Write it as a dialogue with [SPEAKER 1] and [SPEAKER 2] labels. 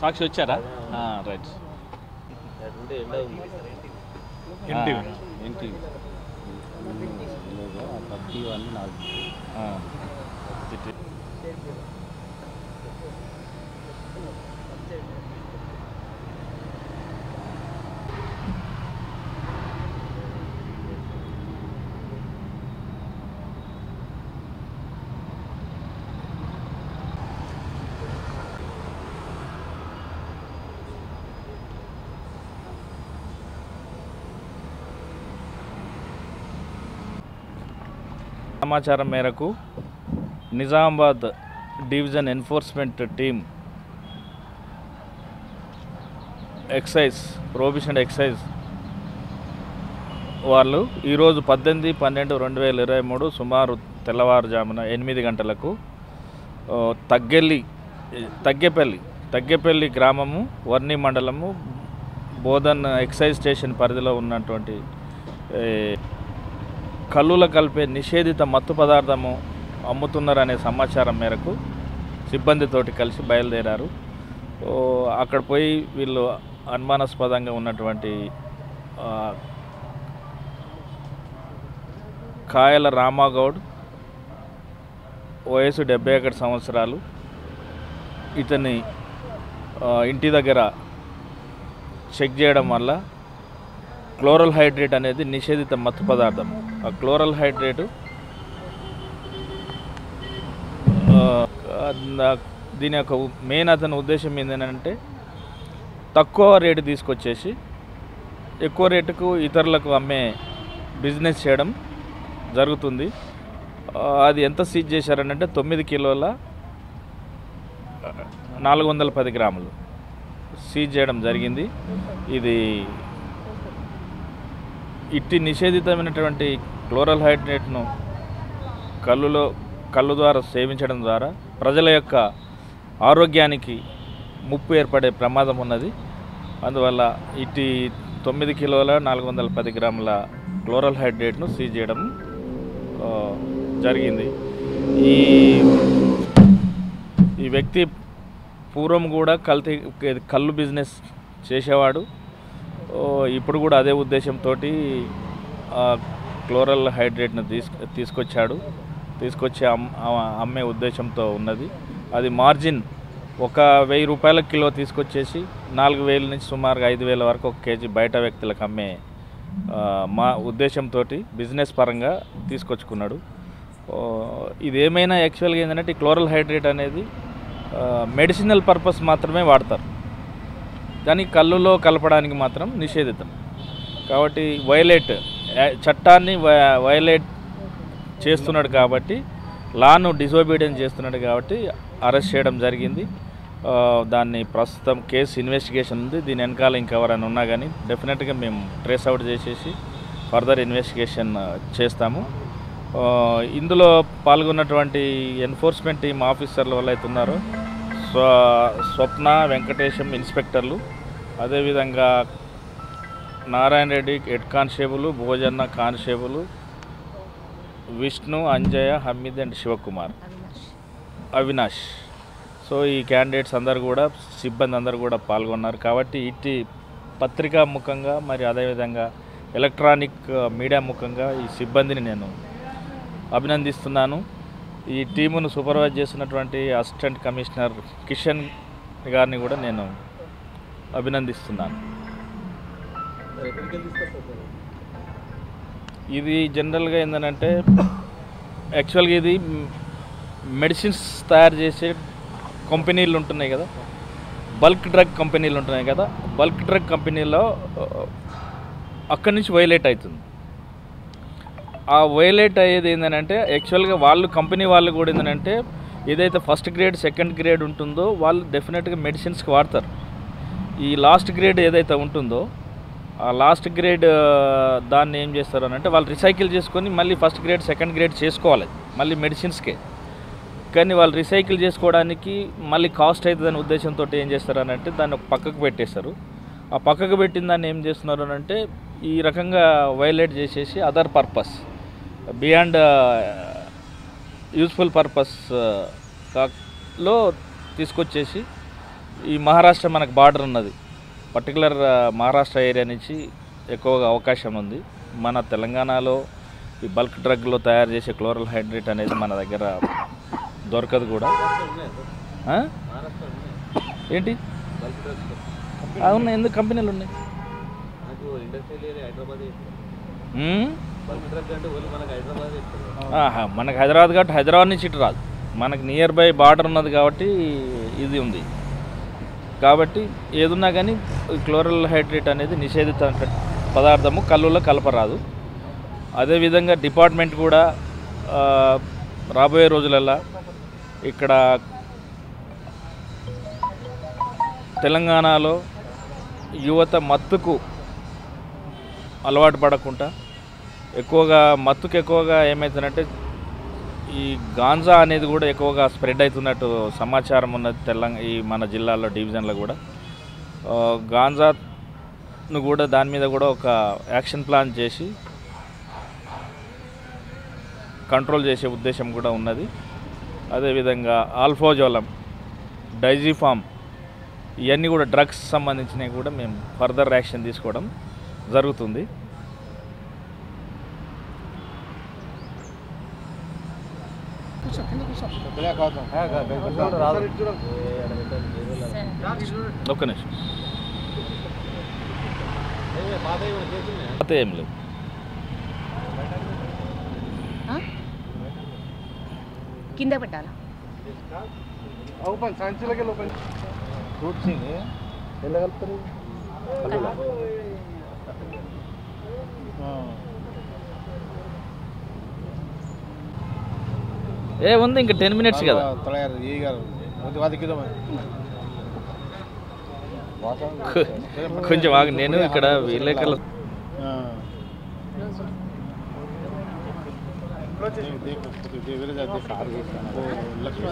[SPEAKER 1] సాక్షి వచ్చారా? రైట్. ఆ. తిట్టి- సమాచారం మేరకు Nizamabad division enforcement team excise prohibition excise వాళ్ళు ఈరోజు పద్దెనిమిది పన్నెండు రెండు వేల ఇరవై మూడు సుమారు తెల్లవారుజామున ఎనిమిది గంటలకు తగ్గెల్లి తగ్గెపల్లి తగ్గెపల్లి గ్రామము వర్ణి మండలము బోధన్ ఎక్సైజ్ స్టేషన్ పరిధిలో ఉన్నటువంటి కల్లుల కలిపే నిషేధిత మత్తు పదార్థము అమ్ముతున్నారనే సమాచారం మేరకు సిబ్బందితోటి కలిసి బయలుదేరారు. అక్కడ పోయి వీళ్ళు అనుమానాస్పదంగా ఉన్నటువంటి కాయల రామాగౌడ్ వయసు డెబ్బై ఒకటి సంవత్సరాలు ఇతన్ని ఇంటి దగ్గర చెక్ చేయడం వల్ల క్లోరల్ హైడ్రేట్ అనేది నిషేధిత మత్తు పదార్థం. Chloral hydrate. దీని యొక్క మెయిన్ అతని ఉద్దేశం ఏంటంటే తక్కువ రేటు తీసుకొచ్చేసి ఎక్కువ రేటుకు ఇతరులకు అమ్మే బిజినెస్ చేయడం జరుగుతుంది. అది ఎంత సీజ్ చేశారనంటే తొమ్మిది కిలోల నాలుగు వందల పది గ్రాములు సీజ్ చేయడం జరిగింది. ఇది ఇట్టి నిషేధితమైనటువంటి క్లోరల్ హైడ్రేట్ను కళ్ళులో కళ్ళు ద్వారా సేవించడం ద్వారా ప్రజల యొక్క ఆరోగ్యానికి ముప్పు ఏర్పడే ప్రమాదం ఉన్నది. అందువల్ల ఇటు తొమ్మిది కిలోల నాలుగు వందల పది గ్రాముల క్లోరల్ హైడ్రేట్ను సీజ్ చేయడం జరిగింది. ఈ ఈ వ్యక్తి పూర్వం కూడా కల్తీ కళ్ళు బిజినెస్ చేసేవాడు. ఇప్పుడు కూడా అదే ఉద్దేశంతో క్లోరల్ హైడ్రేట్ను తీసుకు తీసుకొచ్చాడు. తీసుకొచ్చి అమ్మే ఉద్దేశంతో ఉన్నది. అది మార్జిన్ ఒక వెయ్యి రూపాయల కిలో తీసుకొచ్చేసి నాలుగు వేల నుంచి సుమారుగా ఐదు వేల వరకు ఒక కేజీ బయట వ్యక్తులకు అమ్మే మా ఉద్దేశంతో బిజినెస్ పరంగా తీసుకొచ్చుకున్నాడు. ఇది ఏమైనా యాక్చువల్గా ఏంటంటే ఈ క్లోరల్ హైడ్రేట్ అనేది మెడిసినల్ పర్పస్ మాత్రమే వాడతారు. కానీ కళ్ళులో కలపడానికి మాత్రం నిషేధితం. కాబట్టి వైలెట్ చట్టాన్ని వయ- వైలేట్ చేస్తున్నాడు కాబట్టి లాను డిసోబీడియన్స్ చేస్తున్నాడు కాబట్టి అరెస్ట్ చేయడం జరిగింది. దాన్ని ప్రస్తుతం కేసు ఇన్వెస్టిగేషన్ ఉంది. దీని వెనకాల ఇంకెవరైనా ఉన్నా కానీ డెఫినెట్గా మేము ట్రేస్ అవుట్ చేసేసి ఫర్దర్ ఇన్వెస్టిగేషన్ చేస్తాము. ఇందులో పాల్గొన్నటువంటి ఎన్ఫోర్స్మెంట్ టీమ్ ఆఫీసర్లు ఎవరైతే ఉన్నారో. స్వ స్వప్న వెంకటేశం ఇన్స్పెక్టర్లు. అదేవిధంగా Narayana Reddy head constable Bhojanna constable Vishnu Anjaya Hameed and Shivakumar.
[SPEAKER 2] Avinash.
[SPEAKER 1] So ఈ క్యాండిడేట్స్ అందరు కూడా సిబ్బంది అందరు కూడా పాల్గొన్నారు. కాబట్టి ఇట్టి పత్రికా ముఖంగా మరి అదేవిధంగా ఎలక్ట్రానిక్ మీడియా uh, ముఖంగా ఈ సిబ్బందిని నేను అభినందిస్తున్నాను. ఈ టీమును సూపర్వైజ్ చేసినటువంటి అసిస్టెంట్ కమిషనర్ కిషన్ గారిని కూడా నేను అభినందిస్తున్నాను. ఇది జనరల్గా ఏంటంటే యాక్చువల్గా ఇది మెడిసిన్స్ తయారు చేసే కంపెనీలు ఉంటున్నాయి కదా. బల్క్ డ్రగ్ కంపెనీలు ఉంటున్నాయి కదా. బల్క్ డ్రగ్ కంపెనీలో అక్కడి నుంచి వైలేట్ అవుతుంది. ఆ వైలేట్ అయ్యేది ఏంటంటే యాక్చువల్గా వాళ్ళు కంపెనీ వాళ్ళు కూడా ఏంటంటే ఏదైతే ఫస్ట్ గ్రేడ్ సెకండ్ గ్రేడ్ ఉంటుందో వాళ్ళు డెఫినెట్గా మెడిసిన్స్కి వాడతారు. ఈ లాస్ట్ గ్రేడ్ ఏదైతే ఉంటుందో లాస్ట్ గ్రేడ్ దాన్ని ఏం చేస్తారు అని అంటే వాళ్ళు రీసైకిల్ చేసుకొని మళ్ళీ ఫస్ట్ గ్రేడ్ సెకండ్ గ్రేడ్ చేసుకోవాలి మళ్ళీ మెడిసిన్స్కే. కానీ వాళ్ళు రీసైకిల్ చేసుకోవడానికి మళ్ళీ కాస్ట్ అవుతుందనే ఉద్దేశంతో ఏం చేస్తారు అని అంటే దాన్ని ఒక పక్కకు పెట్టేస్తారు ఆ పక్కకు పెట్టిన దాన్ని ఏం చేస్తున్నారు అని అంటే ఈ రకంగా వైలేట్ చేసేసి అదర్ పర్పస్ బియాండ్ యూస్ఫుల్ పర్పస్లో తీసుకొచ్చేసి ఈ మహారాష్ట్ర మనకు బార్డర్ ఉన్నది. పర్టికులర్ మహారాష్ట్ర ఏరియా నుంచి ఎక్కువగా అవకాశం ఉంది. మన తెలంగాణలో ఈ బల్క్ డ్రగ్లో తయారు చేసే క్లోరల్ హైడ్రేట్ అనేది మన దగ్గర దొరకదు కూడా. ఏంటి? ఉన్నాయి. ఎందుకు కంపెనీలు ఉన్నాయి? మనకు హైదరాబాద్ కాబట్టి హైదరాబాద్ నుంచి ఇటు రాదు. మనకు నియర్ బై బార్డర్ ఉన్నది కాబట్టి ఇది ఉంది. కాబట్టి ఏదున్నా కానీ క్లోరల్ హైడ్రేట్ అనేది నిషేధిత పదార్థము కళ్ళులో కలపరాదు. అదేవిధంగా డిపార్ట్మెంట్ కూడా రాబోయే రోజులల్లో ఇక్కడ తెలంగాణలో యువత మత్తుకు అలవాటు పడకుండా ఎక్కువగా మత్తుకు ఎక్కువగా ఏమవుతుందంటే ఈ గాంజా అనేది కూడా ఎక్కువగా స్ప్రెడ్ అవుతున్నట్టు సమాచారం ఉన్నది తెలంగాణ ఈ మన జిల్లాలో డివిజన్లో కూడా. గాంజాను కూడా దాని మీద కూడా ఒక యాక్షన్ ప్లాన్ చేసి కంట్రోల్ చేసే ఉద్దేశం కూడా ఉన్నది. అదేవిధంగా ఆల్ఫోజోలం డైజీఫామ్ ఇవన్నీ కూడా డ్రగ్స్ సంబంధించినవి కూడా మేము ఫర్దర్ యాక్షన్ తీసుకోవడం జరుగుతుంది. ఒక్క నిమిషం. అయితే ఏం లేవు
[SPEAKER 2] కింద పెట్టాలా
[SPEAKER 3] ఓపెన్ సంచులకి ఓపెన్ ఫ్రూట్స్ వెళ్ళగలుగుతారు
[SPEAKER 1] ఏ ఉంది ఇంకా టెన్ మినిట్స్ కదా. కొంచెం ఆగు నేను ఇక్కడ విలేకరులు
[SPEAKER 3] లక్ష్మీ